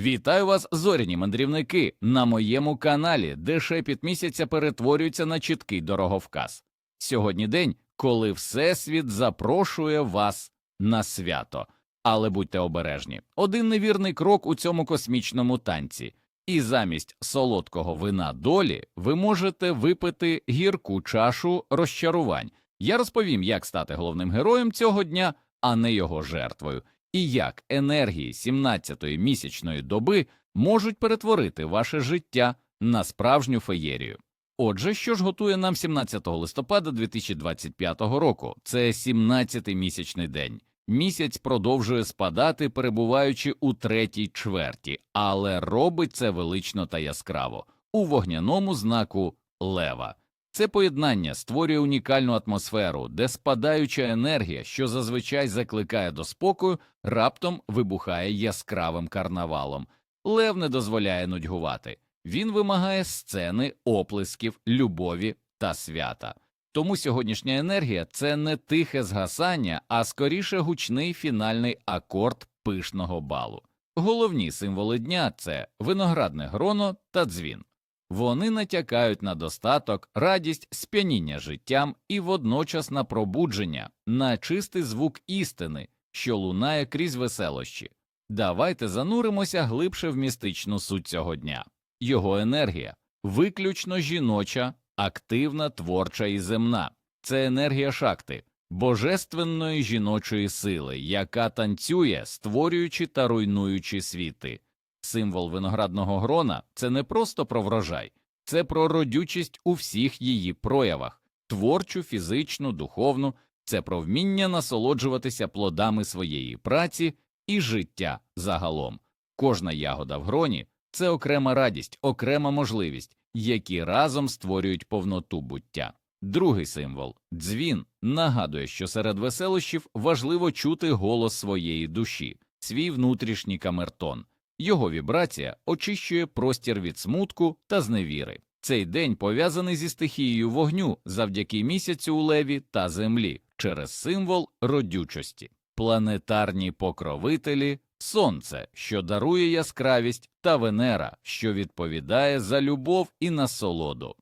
Вітаю вас, зоряні мандрівники, на моєму каналі, де шепіт місяця перетворюється на чіткий дороговказ. Сьогодні день, коли Всесвіт запрошує вас на свято. Але будьте обережні, один невірний крок у цьому космічному танці, і замість солодкого вина долі ви можете випити гірку чашу розчарувань. Я розповім, як стати головним героєм цього дня, а не його жертвою, і як енергії 17-ї місячної доби можуть перетворити ваше життя на справжню феєрію. Отже, що ж готує нам 17 листопада 2025 року? Це 17-й місячний день. Місяць продовжує спадати, перебуваючи у третій чверті, але робить це велично та яскраво у вогняному знаку лева. Це поєднання створює унікальну атмосферу, де спадаюча енергія, що зазвичай закликає до спокою, раптом вибухає яскравим карнавалом. Лев не дозволяє нудьгувати. Він вимагає сцени, оплесків, любові та свята. Тому сьогоднішня енергія це не тихе згасання, а скоріше гучний фінальний акорд пишного балу. Головні символи дня це виноградне гроно та дзвін. Вони натякають на достаток, радість, сп'яніння життям і водночас на пробудження, на чистий звук істини, що лунає крізь веселощі. Давайте зануримося глибше в містичну суть цього дня. Його енергія виключно жіноча, активна, творча і земна. Це енергія шакти, божественної жіночої сили, яка танцює, створюючи та руйнуючи світи. Символ виноградного грона це не просто про врожай, це про родючість у всіх її проявах творчу, фізичну, духовну, це про вміння насолоджуватися плодами своєї праці і життя загалом. Кожна ягода в гроні це окрема радість, окрема можливість, які разом створюють повноту буття. Другий символ дзвін нагадує, що серед веселощів важливо чути голос своєї душі, свій внутрішній камертон. Його вібрація очищує простір від смутку та зневіри. Цей день пов'язаний зі стихією вогню завдяки місяцю у леві та землі через символ родючості, планетарні покровителі, сонце, що дарує яскравість, та Венера, що відповідає за любов і насолоду.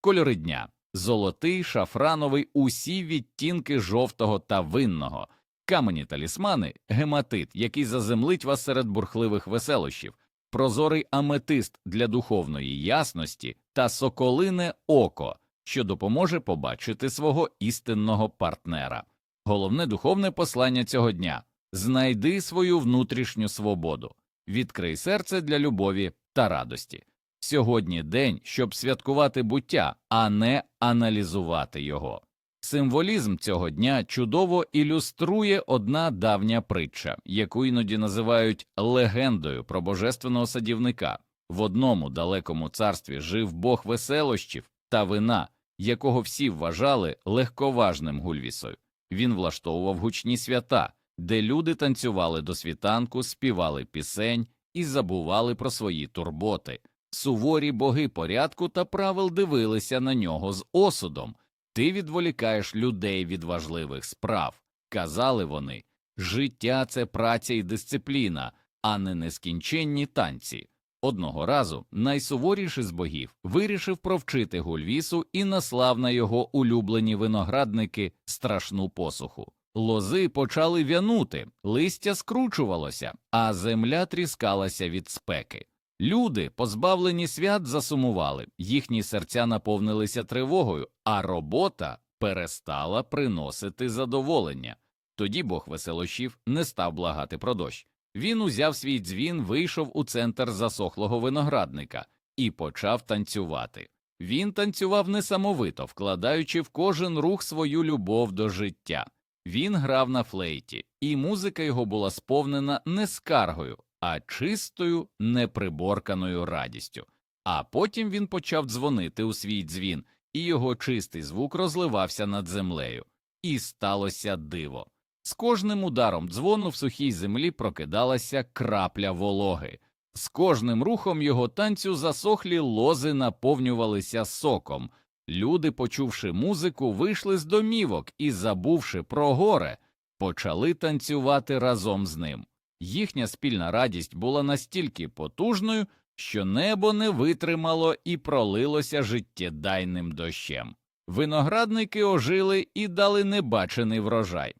Кольори дня золотий, шафрановий, усі відтінки жовтого та винного. Камені талісмани, гематит, який заземлить вас серед бурхливих веселощів, прозорий аметист для духовної ясності та соколине око, що допоможе побачити свого істинного партнера. Головне духовне послання цього дня знайди свою внутрішню свободу, відкрий серце для любові та радості. Сьогодні день, щоб святкувати буття, а не аналізувати його. Символізм цього дня чудово ілюструє одна давня притча, яку іноді називають легендою про божественного садівника. В одному далекому царстві жив бог веселощів та вина, якого всі вважали легковажним гульвісою. Він влаштовував гучні свята, де люди танцювали до світанку, співали пісень і забували про свої турботи. Суворі боги порядку та правил дивилися на нього з осудом. Ти відволікаєш людей від важливих справ, казали вони. Життя це праця і дисципліна, а не нескінченні танці. Одного разу найсуворіший з богів вирішив провчити Гульвісу і наслав на його улюблені виноградники страшну посуху. Лози почали вянути, листя скручувалося, а земля тріскалася від спеки. Люди, позбавлені свят, засумували, їхні серця наповнилися тривогою, а робота перестала приносити задоволення. Тоді Бог веселощів не став благати про дощ. Він узяв свій дзвін, вийшов у центр засохлого виноградника і почав танцювати. Він танцював несамовито, вкладаючи в кожен рух свою любов до життя. Він грав на флейті, і музика його була сповнена не скаргою, а чистою, неприборканою радістю. А потім він почав дзвонити у свій дзвін, і його чистий звук розливався над землею. І сталося диво. З кожним ударом дзвону в сухій землі прокидалася крапля вологи. З кожним рухом його танцю засохлі лози наповнювалися соком. Люди, почувши музику, вийшли з домівок і, забувши про горе, почали танцювати разом з ним. Їхня спільна радість була настільки потужною, що небо не витримало і пролилося життєдайним дощем. Виноградники ожили і дали небачений врожай.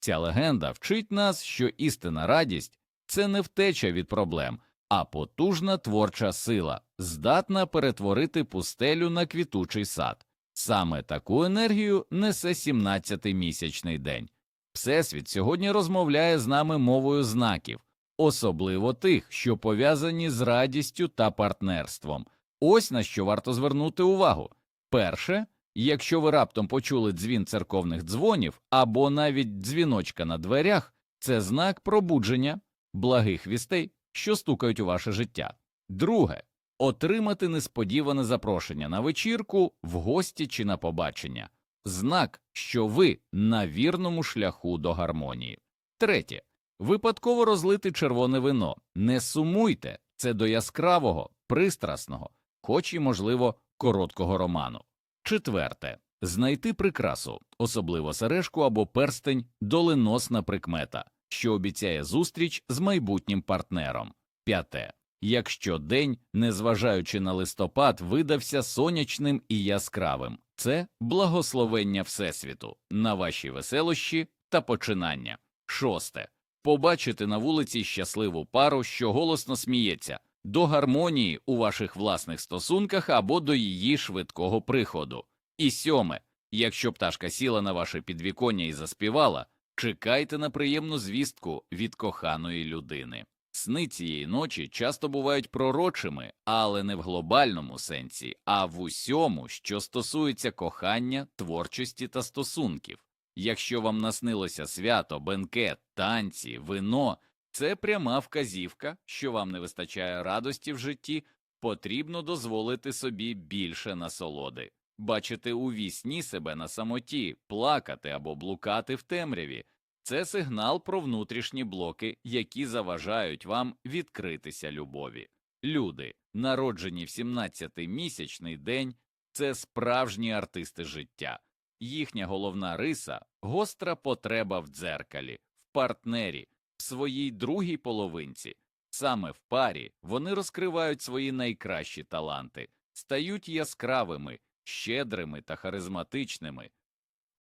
Ця легенда вчить нас, що істинна радість це не втеча від проблем, а потужна творча сила, здатна перетворити пустелю на квітучий сад. Саме таку енергію несе 17-й місячний день. Всесвіт сьогодні розмовляє з нами мовою знаків, особливо тих, що пов'язані з радістю та партнерством. Ось на що варто звернути увагу. Перше, якщо ви раптом почули дзвін церковних дзвонів або навіть дзвіночка на дверях, це знак пробудження, благих вістей, що стукають у ваше життя. Друге, отримати несподіване запрошення на вечірку, в гості чи на побачення знак, що ви на вірному шляху до гармонії. Третє. Випадково розлити червоне вино. Не сумуйте, це до яскравого, пристрасного, хоч і, можливо, короткого роману. Четверте. Знайти прикрасу, особливо сережку або перстень, доленосна прикмета, що обіцяє зустріч з майбутнім партнером. П'яте. Якщо день, незважаючи на листопад, видався сонячним і яскравим, це благословення Всесвіту на ваші веселощі та починання. Шосте. Побачити на вулиці щасливу пару, що голосно сміється, до гармонії у ваших власних стосунках або до її швидкого приходу. І сьоме. Якщо пташка сіла на ваше підвіконня і заспівала, чекайте на приємну звістку від коханої людини. Сни цієї ночі часто бувають пророчими, але не в глобальному сенсі, а в усьому, що стосується кохання, творчості та стосунків. Якщо вам наснилося свято, бенкет, танці, вино, це пряма вказівка, що вам не вистачає радості в житті, потрібно дозволити собі більше насолоди, бачити у вісні себе на самоті, плакати або блукати в темряві. Це сигнал про внутрішні блоки, які заважають вам відкритися любові. Люди, народжені в 17-й місячний день, це справжні артисти життя. Їхня головна риса гостра потреба в дзеркалі, в партнері, в своїй другій половинці. Саме в парі вони розкривають свої найкращі таланти, стають яскравими, щедрими та харизматичними.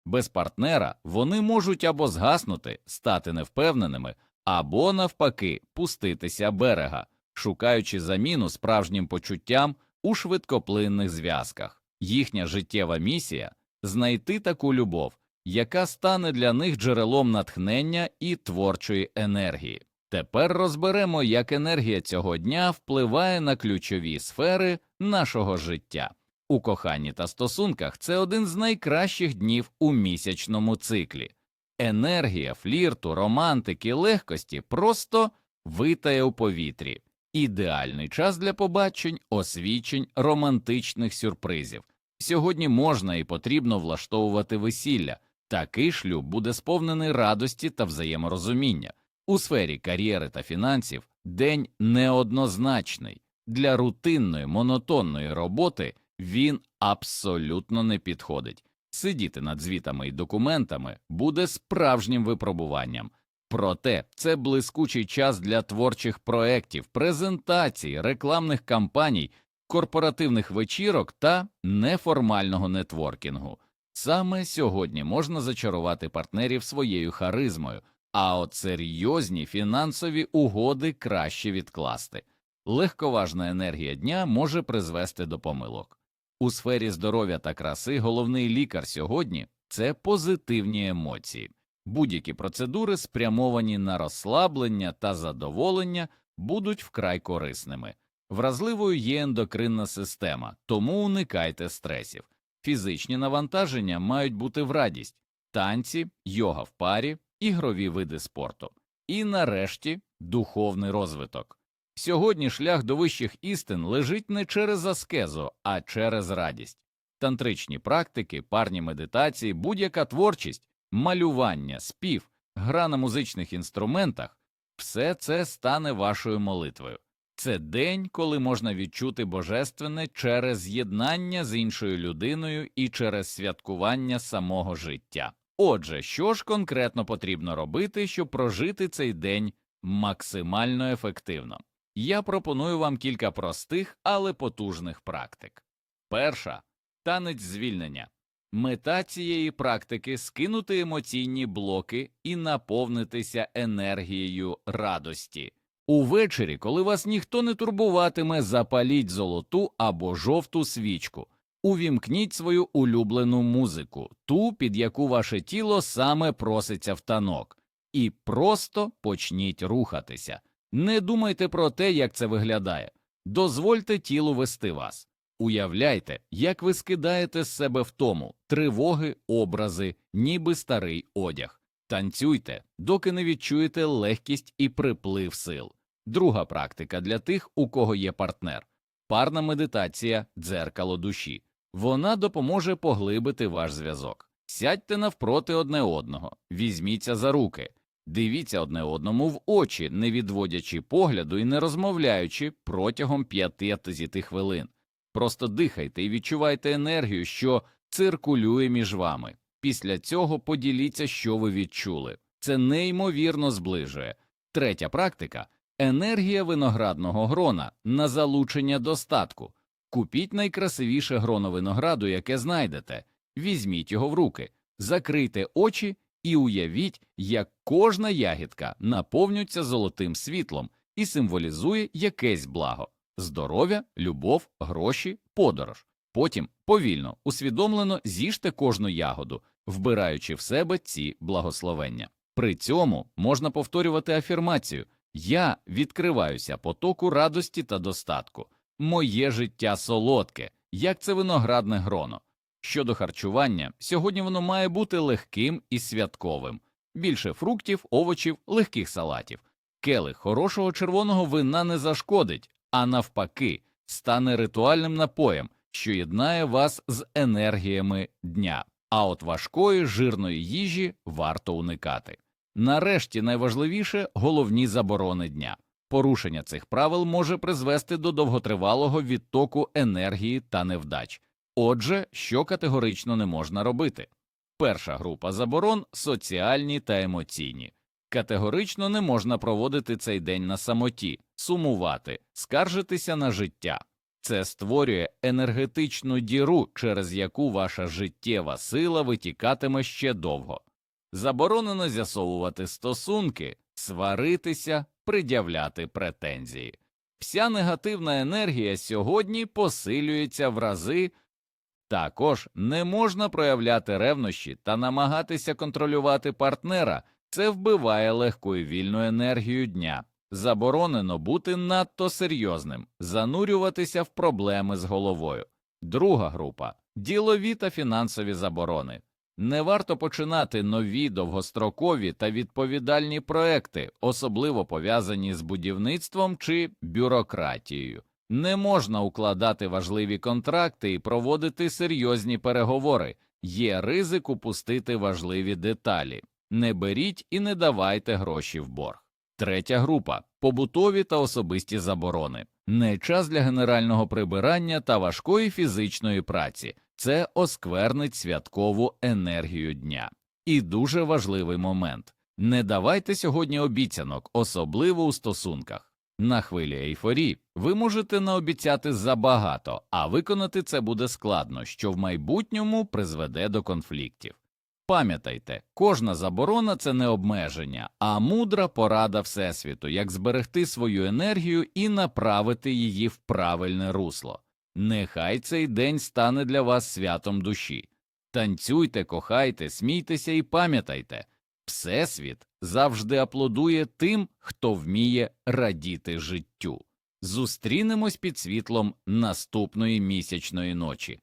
Без партнера вони можуть або згаснути, стати невпевненими, або, навпаки, пуститися берега, шукаючи заміну справжнім почуттям у швидкоплинних зв'язках. Їхня життєва місія знайти таку любов, яка стане для них джерелом натхнення і творчої енергії. Тепер розберемо, як енергія цього дня впливає на ключові сфери нашого життя. У коханні та стосунках це один з найкращих днів у місячному циклі. Енергія, флірту, романтики, легкості просто витає у повітрі. Ідеальний час для побачень, освічень, романтичних сюрпризів. Сьогодні можна і потрібно влаштовувати весілля. Такий шлюб буде сповнений радості та взаєморозуміння. У сфері кар'єри та фінансів день неоднозначний. Для рутинної монотонної роботи він абсолютно не підходить. Сидіти над звітами і документами буде справжнім випробуванням. Проте це блискучий час для творчих проєктів, презентацій, рекламних кампаній, корпоративних вечірок та неформального нетворкінгу. Саме сьогодні можна зачарувати партнерів своєю харизмою, а от серйозні фінансові угоди краще відкласти. Легковажна енергія дня може призвести до помилок. У сфері здоров'я та краси головний лікар сьогодні це позитивні емоції. Будь-які процедури, спрямовані на розслаблення та задоволення, будуть вкрай корисними. Вразливою є ендокринна система, тому уникайте стресів. Фізичні навантаження мають бути в радість, танці, йога в парі, ігрові види спорту. І нарешті духовний розвиток. Сьогодні шлях до вищих істин лежить не через аскезу, а через радість. Тантричні практики, парні медитації, будь-яка творчість, малювання, спів, гра на музичних інструментах все це стане вашою молитвою. Це день, коли можна відчути божественне через з'єднання з іншою людиною і через святкування самого життя. Отже, що ж конкретно потрібно робити, щоб прожити цей день максимально ефективно. Я пропоную вам кілька простих, але потужних практик. Перша танець звільнення. Мета цієї практики скинути емоційні блоки і наповнитися енергією радості. Увечері, коли вас ніхто не турбуватиме, запаліть золоту або жовту свічку. Увімкніть свою улюблену музику, ту, під яку ваше тіло саме проситься в танок, і просто почніть рухатися. Не думайте про те, як це виглядає. Дозвольте тілу вести вас. Уявляйте, як ви скидаєте з себе втому, тривоги, образи, ніби старий одяг. Танцюйте, доки не відчуєте легкість і приплив сил. Друга практика для тих, у кого є партнер парна медитація, дзеркало душі. Вона допоможе поглибити ваш зв'язок. Сядьте навпроти одне одного, візьміться за руки, дивіться одне одному в очі, не відводячи погляду і не розмовляючи протягом 5-10 хвилин. Просто дихайте і відчувайте енергію, що циркулює між вами. Після цього поділіться, що ви відчули. Це неймовірно зближує. Третя практика енергія виноградного грона на залучення достатку. Купіть найкрасивіше гроно винограду, яке знайдете, візьміть його в руки, закрийте очі і уявіть, як кожна ягідка наповнюється золотим світлом і символізує якесь благо здоров'я, любов, гроші, подорож. Потім повільно, усвідомлено з'їжте кожну ягоду, вбираючи в себе ці благословення. При цьому можна повторювати афірмацію Я відкриваюся потоку радості та достатку. Моє життя солодке, як це виноградне гроно. Щодо харчування, сьогодні воно має бути легким і святковим, більше фруктів, овочів, легких салатів. Келих хорошого червоного вина не зашкодить, а навпаки, стане ритуальним напоєм, що єднає вас з енергіями дня. А от важкої жирної їжі варто уникати. Нарешті найважливіше головні заборони дня. Порушення цих правил може призвести до довготривалого відтоку енергії та невдач. Отже, що категорично не можна робити. Перша група заборон соціальні та емоційні. Категорично не можна проводити цей день на самоті, сумувати, скаржитися на життя. Це створює енергетичну діру, через яку ваша життєва сила витікатиме ще довго. Заборонено з'ясовувати стосунки, сваритися, пред'являти претензії. Вся негативна енергія сьогодні посилюється в рази. Також не можна проявляти ревнощі та намагатися контролювати партнера, це вбиває легку і вільну енергію дня. Заборонено бути надто серйозним, занурюватися в проблеми з головою. Друга група ділові та фінансові заборони. Не варто починати нові довгострокові та відповідальні проекти, особливо пов'язані з будівництвом чи бюрократією. Не можна укладати важливі контракти і проводити серйозні переговори, є ризик упустити важливі деталі. Не беріть і не давайте гроші в борг. Третя група побутові та особисті заборони. Не час для генерального прибирання та важкої фізичної праці. Це осквернить святкову енергію дня. І дуже важливий момент не давайте сьогодні обіцянок, особливо у стосунках. На хвилі ейфорії ви можете наобіцяти забагато, а виконати це буде складно, що в майбутньому призведе до конфліктів. Пам'ятайте, кожна заборона це не обмеження, а мудра порада Всесвіту, як зберегти свою енергію і направити її в правильне русло. Нехай цей день стане для вас святом душі. Танцюйте, кохайте, смійтеся і пам'ятайте, Всесвіт завжди аплодує тим, хто вміє радіти життю. Зустрінемось під світлом наступної місячної ночі.